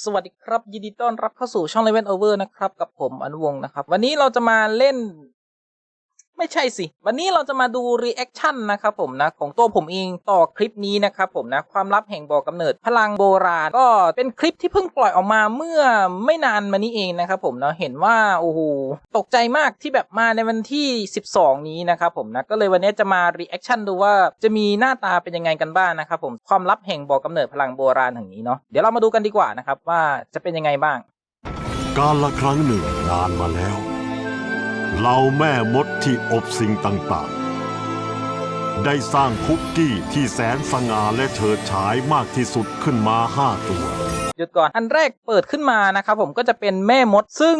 สวัสดีครับ ยินดีต้อนรับเข้าสู่ช่อง Level Over นะครับ กับผมอนุวงศ์นะครับ วันนี้เราจะมาเล่น ไม่ใช่สิ วันนี้เราจะมาดู reaction นนะครับผมนะ ของตัวผมเองต่อคลิปนี้นะครับผมนะ ความลับแห่งบ่อกำเนิดพลังโบราณ ก็เป็นคลิปที่เพิ่งปล่อยออกมาเมื่อไม่นานมานี้เองนะครับผมเนาะเห็นว่าโอ้โหตกใจมากที่แบบมาในวันที่ 12 นี้นะครับผมนะก็เลยวันนี้จะมา reaction ดูว่าจะมีหน้าตาเป็นยังไงกันบ้างนะครับผมความลับแห่งบ่อกำเนิดพลังโบราณแห่งนี้เนาะเดี๋ยวเรามาดูกันดีกว่านะครับว่าจะเป็นยังไงบ้าง การละครั้งหนึ่งนานมาแล้ว เราแม่มดที่อบสิ่งต่างๆ ได้สร้างคุกกี้ที่แสนสง่าและเฉิดฉายมากที่สุดขึ้นมาห้าตัว หยุดก่อน อันแรกเปิดขึ้นมานะครับผมก็จะเป็นแม่มด ซึ่ง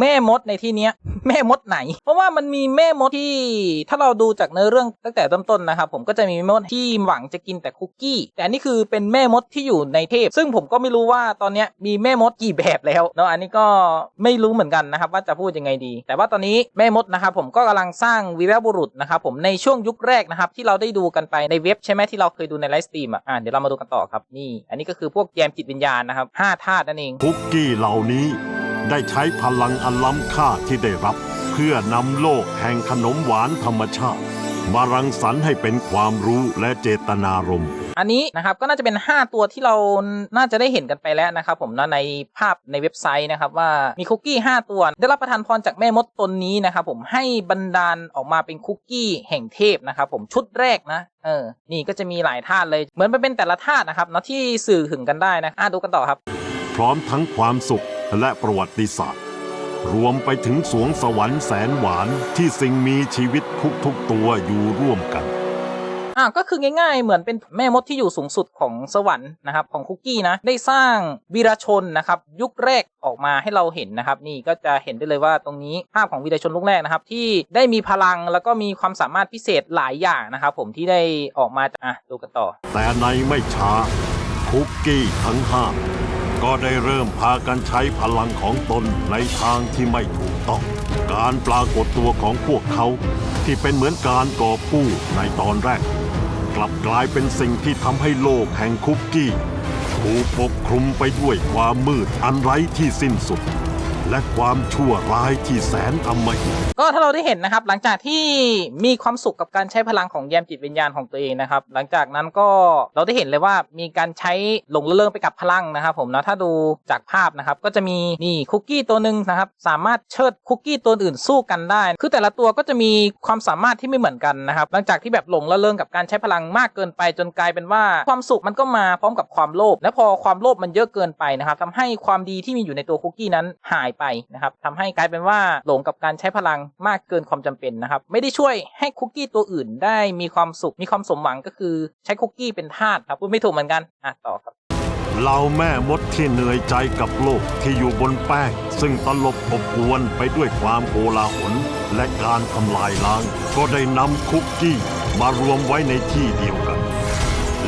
แม่มดในที่เนี้ยแม่มดไหน เพราะว่ามันมีแม่มดที่ ถ้าเราดูจากเนื้อเรื่องตั้งแต่ต้นๆนะครับผมก็จะมีแม่มดที่หวังจะกินแต่คุกกี้ แต่นนี้คือเป็นแม่มดที่อยู่ในเทพ ซึ่งผมก็ไม่รู้ว่าตอนเนี้ยมีแม่มดกี่แบบแล้วเนาะอันนี้ก็ไม่รู้เหมือนกันนะครับว่าจะพูดยังไงดี แต่ว่าตอนนี้แม่มดนะครับผมก็กำลังสร้างวีรบุรุษนะครับผมในช่วงยุคแรกนะครับที่เราได้ดูกันไปในเว็บใช่ไหมที่เราเคยดูในไลฟ์สตรีมอะอะเดี๋ยวเรามาดูกันต่อครับนี่ อันนี้ก็คือพวกแยมจิตวิญญาณนะครับห้าธาตุนั่นเองคุกกี้เหล่านี้ได้ใช้พลังอันล้ำค่าที่ได้รับ เพื่อนำโลกแห่งขนมหวานธรรมชาติ มารังสรรค์ให้เป็นความรู้และเจตนารมณ์ อันนี้นะครับก็น่าจะเป็น 5 ตัวที่เราน่าจะได้เห็นกันไปแล้วนะครับผมนะในภาพในเว็บไซต์นะครับว่ามีคุกกี้ 5 ตัว ได้รับประทานพรจากแม่มดตนนี้นะครับผมให้บันดาลออกมาเป็นคุกกี้แห่งเทพนะครับผมชุดแรกนะเออนี่ก็จะมีหลายธาตุเลย เหมือนมันเป็นแต่ละธาตุนะครับเนาะที่สื่อถึงกันได้นะอะดูกันต่อครับ พร้อมทั้งความสุขและประวัติศาสตร์ รวมไปถึงสวงสวรรค์แสนหวานที่สิ่งมีชีวิตทุกๆตัวอยู่ร่วมกัน อะก็คือง่ายๆ เหมือนเป็นแม่มดที่อยู่สูงสุดของสวรรค์นะครับของคุกกี้นะได้สร้างวีรชนนะครับยุคแรกออกมาให้เราเห็นนะครับนี่ก็จะเห็นได้เลยว่าตรงนี้ภาพของวีรชนยุคแรกนะครับที่ได้มีพลังแล้วก็มีความสามารถพิเศษหลายอย่างนะครับผมที่ได้ออกมาจากอะดูกันต่อ แต่ในไม่ช้าคุกกี้ทั้งห้าก็ได้เริ่มพากันใช้พลังของตนในทางที่ไม่ถูกต้อง การปรากฏตัวของพวกเขา ที่เป็นเหมือนการก่อผู้ในตอนแรก กลับกลายเป็นสิ่งที่ทำให้โลกแห่งคุกกี้ถูกปกคลุมไปด้วยความมืดอันไร้ที่สิ้นสุด และความชั่วร้ายที่แสนอำมหิต ก็ถ้าเราได้เห็นนะครับ หลังจากที่มีความสุขกับการใช้พลังของแยมจิตวิญญาณของตัวเองนะครับ หลังจากนั้นก็เราได้เห็นเลยว่ามีการใช้หลงระเริงไปกับพลังนะครับ ผมนะถ้าดูจากภาพนะครับ ก็จะมีนี่คุกกี้ตัวหนึ่งนะครับ สามารถเชิดคุกกี้ตัวอื่นสู้กันได้ คือแต่ละตัวก็จะมีความสามารถที่ไม่เหมือนกันนะครับ หลังจากที่แบบหลงระเริงกับการใช้พลังมากเกินไปจนกลายเป็นว่าความสุขมันก็มาพร้อมกับความโลภและพอความโลภมันเยอะเกินไปนะครับทำให้ความดีที่มีอยู่ในตัวคุกกี้นั้นหายไปนะครับทำให้กลายเป็นว่าหลงกับการใช้พลังมากเกินความจำเป็นนะครับ ไม่ได้ช่วยให้คุกกี้ตัวอื่นได้มีความสุขมีความสมหวังก็คือใช้คุกกี้เป็นทาสครับพูดไม่ถูกเหมือนกันอะต่อครับเหล่าแม่มดที่เหนื่อยใจกับโลกที่อยู่บนแป้ง ซึ่งตลบอบอวนไปด้วยความโกลาหลและการทำลายล้าง ก็ได้นำคุกกี้มารวมไว้ในที่เดียว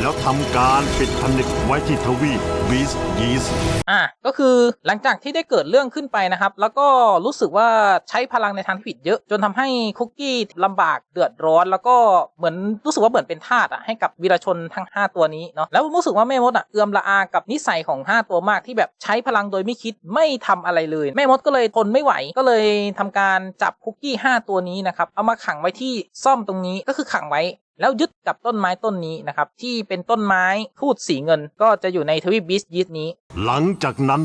แล้วทำการปิดผนึกไว้ที่ทวีปบีสยีสอะก็คือหลังจากที่ได้เกิดเรื่องขึ้นไปนะครับ แล้วก็รู้สึกว่าใช้พลังในทางที่ผิดเยอะ จนทำให้คุกกี้ลำบากเดือดร้อน แล้วก็เหมือนรู้สึกว่าเหมือนเป็นทาสอะให้กับวีรชนทั้ง 5 ตัวนี้เนาะแล้วรู้สึกว่าแม่มดอะเอือมละอากับนิสัยของ 5 ตัวมากที่แบบใช้พลังโดยไม่คิดไม่ทำอะไรเลย แม่มดก็เลยทนไม่ไหวก็เลยทำการจับคุกกี้ 5 ตัวนี้นะครับเอามาขังไว้ที่ซ่อมตรงนี้ก็คือขังไว้ แล้วยึดกับต้นไม้ต้นนี้นะครับ ที่เป็นต้นไม้ทูตสีเงิน ก็จะอยู่ในทวีปบิสยิสนี้ หลังจากนั้น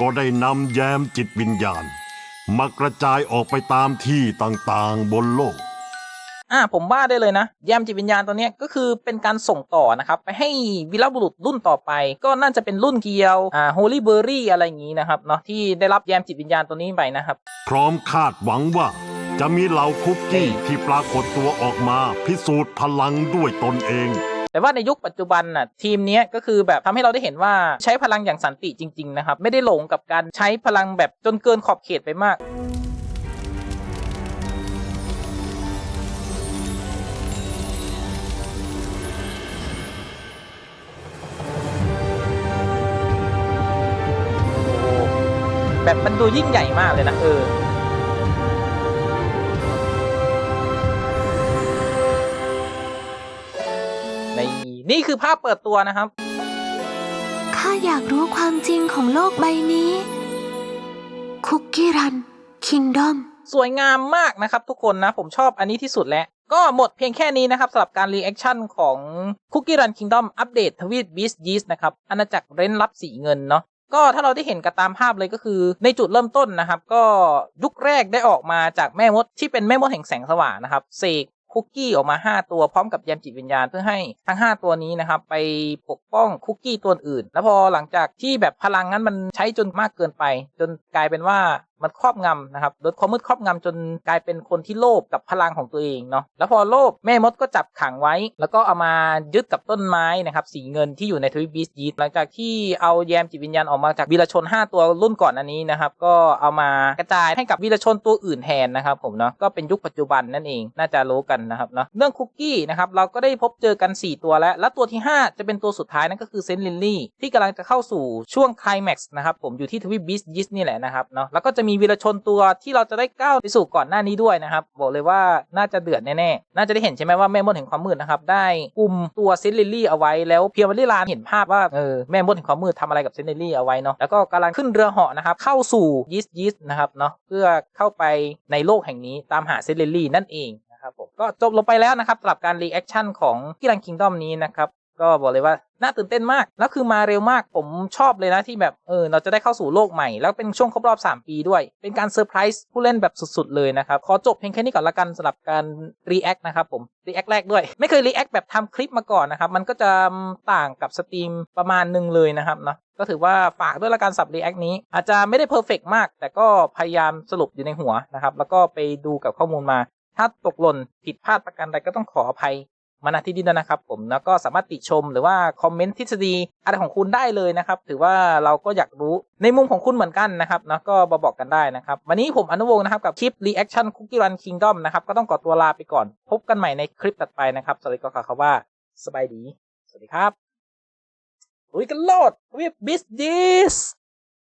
ก็ได้นำแยมจิตวิญญาณ มากระจายออกไปตามที่ต่างๆบนโลกอ่าผมว่าได้เลยนะแยมจิตวิญญาณตัวเนี้ยก็คือเป็นการส่งต่อนะครับ ไปให้วีรบุรุษรุ่นต่อไป ก็น่าจะเป็นรุ่นเกียวอ่าโฮลี่เบอร์รี่อะไรอย่างนี้นะครับเนาะที่ได้รับแยมจิตวิญญาณตัวนี้ไปนะครับ พร้อมคาดหวังว่า จะมีเหล่าคุกกี้นี่ที่ปรากฏตัวออกมา พิสูจน์พลังด้วยตนเอง แต่ว่าในยุคปัจจุบันน่ะทีมเนี้ยก็คือแบบทำให้เราได้เห็นว่าใช้พลังอย่างสันติจริง ๆ นะครับ ไม่ได้หลงกับการใช้พลังแบบจนเกินขอบเขตไปมากแบบมันดูยิ่งใหญ่มากเลยนะเออ นนี่คือภาพเปิดตัวนะครับ ข้าอยากรู้ความจริงของโลกใบนี้ คุกกี้รัน คิงดอม สวยงามมากนะครับทุกคนนะ ผมชอบอันนี้ที่สุดแล้วก็หมดเพียงแค่นี้นะครับสำหรับการรีแอคชั่นของ Cookie Run Kingdom อัปเดตทวีต Beast Yeast นะครับอาณาจักรเร้นลับสีเงินเนาะก็ถ้าเราได้เห็นกันตามภาพเลยก็คือ ในจุดเริ่มต้นนะครับ ก็ยุคแรกได้ออกมาจากแม่มดที่เป็นแม่มดแห่งแสงสว่างนะครับเสก คุกกี้ออกมา 5 ตัวพร้อมกับยามจิตวิญญาณเพื่อให้ทั้ง 5 ตัวนี้นะครับไปปกป้องคุกกี้ตัวอื่น แล้วพอหลังจากที่แบบพลังนั้นมันใช้จนมากเกินไป จนกลายเป็นว่า มันครอบงำนะครับโดความมืดครอบงำจนกลายเป็นคนที่โลภกับพลังของตัวเองเนาะแล้วพอโลภแม่มดก็จับขังไว้ แล้วก็เอามายึดกับต้นไม้นะครับสีเงินที่อยู่ในทวิปบีสยีหลังจากที่เอาแยมจิตวิญญาณออกมาจากวีรชน 5 ตัวรุ่นก่อนอันนี้นะครับก็เอามากระจายให้กับวีรชนตัวอื่นแทนนะครับผมเนาะก็เป็นยุคปัจจุบันนั่นเองน่าจะรู้กันนะครับเนาะเรื่องคุกกี้นะครับเราก็ได้พบเจอกัน 4 ตัวแล้ว และตัวที่ 5 จะเป็นตัวสุดท้ายนั่นก็คือเซนต์ลิลลี่ที่กำลังจะเข้าสู่ช่วงไคลแม็กซ์นะครับผมอยู่ที่ทวิปบีสยีนี่แหละนะครับเนาะแล้วก็จะมีวีรชนตัวที่เราจะได้ก้าวไปสู่ก่อนหน้านี้ด้วยนะครับ บอกเลยว่าน่าจะเดือดแน่ๆ น่าจะได้เห็นใช่ไหมว่าแม่มดแห่งความมืดนะครับ ได้กลุ่มตัวเซนลิลี่เอาไว้แล้วเพียววันลิลานเห็นภาพว่าเออแม่มดแห่งความมืดทำอะไรกับเซนลิลี่เอาไว้เนาะแล้วก็กำลังขึ้นเรือเหาะนะครับ เข้าสู่ยีสยีสนะครับเนาะเพื่อเข้าไปในโลกแห่งนี้ตามหาเซนลิลี่นั่นเองนะครับผมก็จบลงไปแล้วนะครับสำหรับการรีแอคชั่นของกิรันคิงดอมนี้นะครับ ก็บอกเลยว่าน่าตื่นเต้นมาก แล้วคือมาเร็วมาก ผมชอบเลยนะที่แบบเออเราจะได้เข้าสู่โลกใหม่ แล้วเป็นช่วงครบรอบ 3 ปีด้วย เป็นการเซอร์ไพรส์ผู้เล่นแบบสุดๆ เลยนะครับ ขอจบเพียงแค่นี้ก่อนละกันสำหรับการรีแอคนะครับผมรีแอคแรกด้วย ไม่เคยรีแอคแบบทำคลิปมาก่อนนะครับ มันก็จะต่างกับสตรีมประมาณหนึ่งเลยนะครับเนาะก็ถือว่าฝากด้วยละกันสับรีแอคนี้ อาจจะไม่ได้เพอร์เฟกมาก แต่ก็พยายามสรุปอยู่ในหัวนะครับแล้วก็ไปดูกับข้อมูลมาถ้าตกหล่นผิดพลาดประการใดก็ต้องขออภัย มาณที่นี่ด้วนะครับ ผมแล้วก็สามารถติชมหรือว่าคอมเมนต์ทฤษฎีอะไรของคุณได้เลยนะครับ ถือว่าเราก็อยากรู้ในมุมของคุณเหมือนกันนะครับนะก็มาบอกกันได้นะครับ วันนี้ผมอนุวงศ์นะครับกับคลิป Reaction Cookie Run Kingdom นะครับก็ต้องขอตัวลาไปก่อน พบกันใหม่ในคลิปถัดไปนะครับสวัสดีก็ข่าวว่าสบายดี สวัสดีครับลุยกันโลดวิบบิสดิส